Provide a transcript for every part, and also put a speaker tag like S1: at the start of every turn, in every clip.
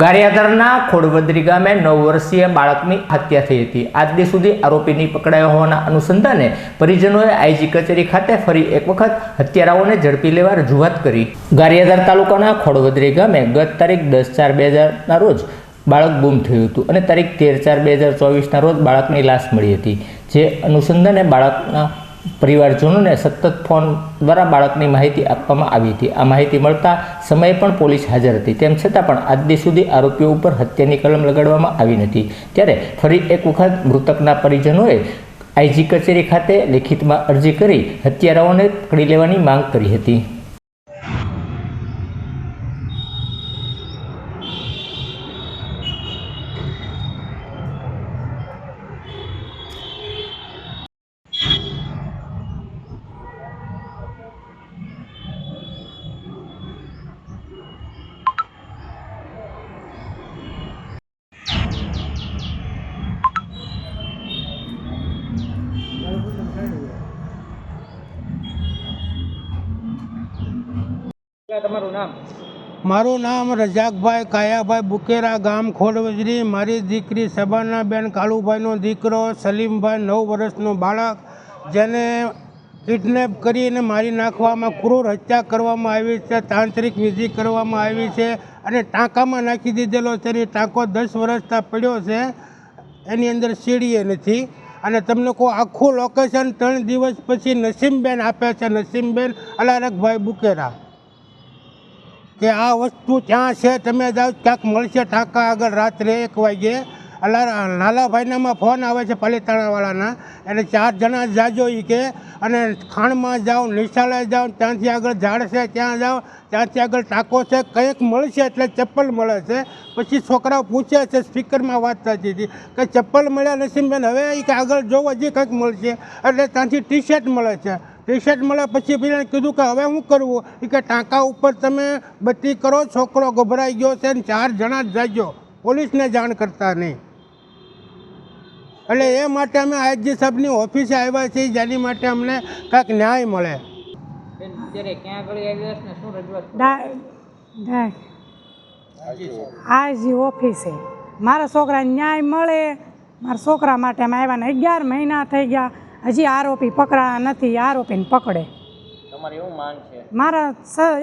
S1: ગારિયાધારના ખોડવદરી ગામે નવ વર્ષીય બાળકની હત્યા થઈ હતી. આજ દિવસ સુધી આરોપીની પકડાયો હોવાના અનુસંધાને પરિજનોએ આઈજી કચેરી ખાતે ફરી એક વખત હત્યારાઓને ઝડપી લેવા રજૂઆત કરી. ગારિયાદર તાલુકાના ખોડવદરી ગામે ગત તારીખ દસ ચાર બે હજારના રોજ બાળક ગુમ થયું હતું અને તારીખ તેર ચાર બે હજાર ચોવીસના રોજ બાળકની લાશ મળી હતી. જે અનુસંધાને બાળકના પરિવારજનોને સતત ફોન દ્વારા બાળકની માહિતી આપવામાં આવી હતી. આ માહિતી મળતા સમયે પણ પોલીસ હાજર હતી. તેમ છતાં પણ આજ સુધી આરોપીઓ ઉપર હત્યાની કલમ લગાડવામાં આવી નથી. ત્યારે ફરી એક વખત મૃતકના પરિજનોએ આઈજી કચેરી ખાતે લેખિતમાં અરજી કરી હત્યારાઓને પકડી લેવાની માંગ કરી હતી.
S2: તમારું નામ?
S3: મારું નામ રજાકભાઈ કાયાભાઈ બુકેરા, ગામ ખોડવજરી. મારી દીકરી સબાનાબેન કાળુભાઈનો દીકરો, સલીમભાઈ નવ વર્ષનો બાળક, જેને કિડનેપ કરીને મારી નાખવામાં ક્રૂર હત્યા કરવામાં આવી છે, તાંત્રિક વિધિ કરવામાં આવી છે અને ટાંકામાં નાખી દીધેલો છે એની ટાંકો દસ વર્ષતા પડ્યો છે. એની અંદર સીડીએ નથી. અને તમને કહું આખું લોકેશન ત્રણ દિવસ પછી નસીમબેન આપે છે, નસીમબેન અલારકભાઈ બુકેરા. કે આ વસ્તુ ત્યાં છે તમે જાઓ, ક્યાંક મળશે ટાંકા આગળ રાત્રે એક વાગે. એટલે લાલાભાઈનામાં ફોન આવે છે પાલીતાણાવાળાના. એટલે ચાર જણા જાજો એ કે, અને ખાણમાં જાઓ, નિશાળે જાઓ, ત્યાંથી આગળ ઝાડ છે, ત્યાં જાઓ, ત્યાંથી આગળ ટાંકો છે, કંઈક મળશે એટલે ચપ્પલ મળે છે. પછી છોકરાઓ પૂછે છે, સ્પીકરમાં વાત થતી હતી, કે ચપ્પલ મળ્યા નસીમબેન હવે એ કે આગળ જોવો હજી કંઈક મળશે. એટલે ત્યાંથી ટી શર્ટ મળે છે. ટી શર્ટ મળ્યા પછી પેલા કીધું કે હવે શું કરવું? એ કે ટાંકા ઉપર તમે બત્તી કરો છોકરો ગભરાઈ ગયો છે ને ચાર જણા જ જાજો. પોલીસને જાણ કરતા નહીં. એટલે એ માટે અમે આઈજી સાહેબની ઓફિસે આવ્યા છીએ જેની માટે અમને કાંઈક ન્યાય મળે.
S4: આજી ઓફિસે. મારા છોકરાને ન્યાય મળે. મારા છોકરા માટે અમે આવ્યા ને અગિયાર મહિના થઈ ગયા. હજી આરોપી પકડાયા નથી આરોપીને પકડે.
S2: તમારી એવું માંગ છે?
S4: મારા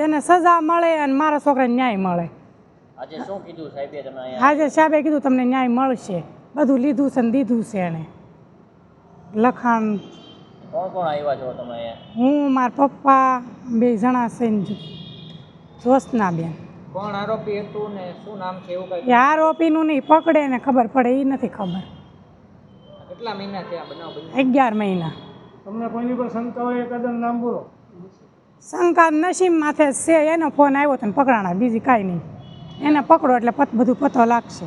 S4: એને સજા મળે અને મારા છોકરાને ન્યાય મળે.
S2: આજે શું કીધું સાહેબે તમે
S4: આજે સાહેબે કીધું તમને ન્યાય મળશે. બધું લીધું છે ને દીધું છે એણે લખાણ.
S2: કોણ કોણ આવ્યા છો તમે
S4: હું મારા પપ્પા બે જણા છે ને જોશનાબેન
S2: કોણ આરોપી હતું ને શું નામ છે એવું કઈ?
S4: એ આરોપીનું નહીં પકડે ને ખબર પડે એ નથી ખબર.
S2: કેટલા મહિના થયા બનાવ બન્યો?
S4: અગિયાર મહિના.
S3: તમને કોઈની પર શંકા હોય કદમ નામ બોલો.
S4: શંકા નસીબ માથે છે એનો ફોન આવ્યો તો ને પકડાણા બીજી કાંઈ નહીં. એને પકડો એટલે પત બધું પતો લાગશે.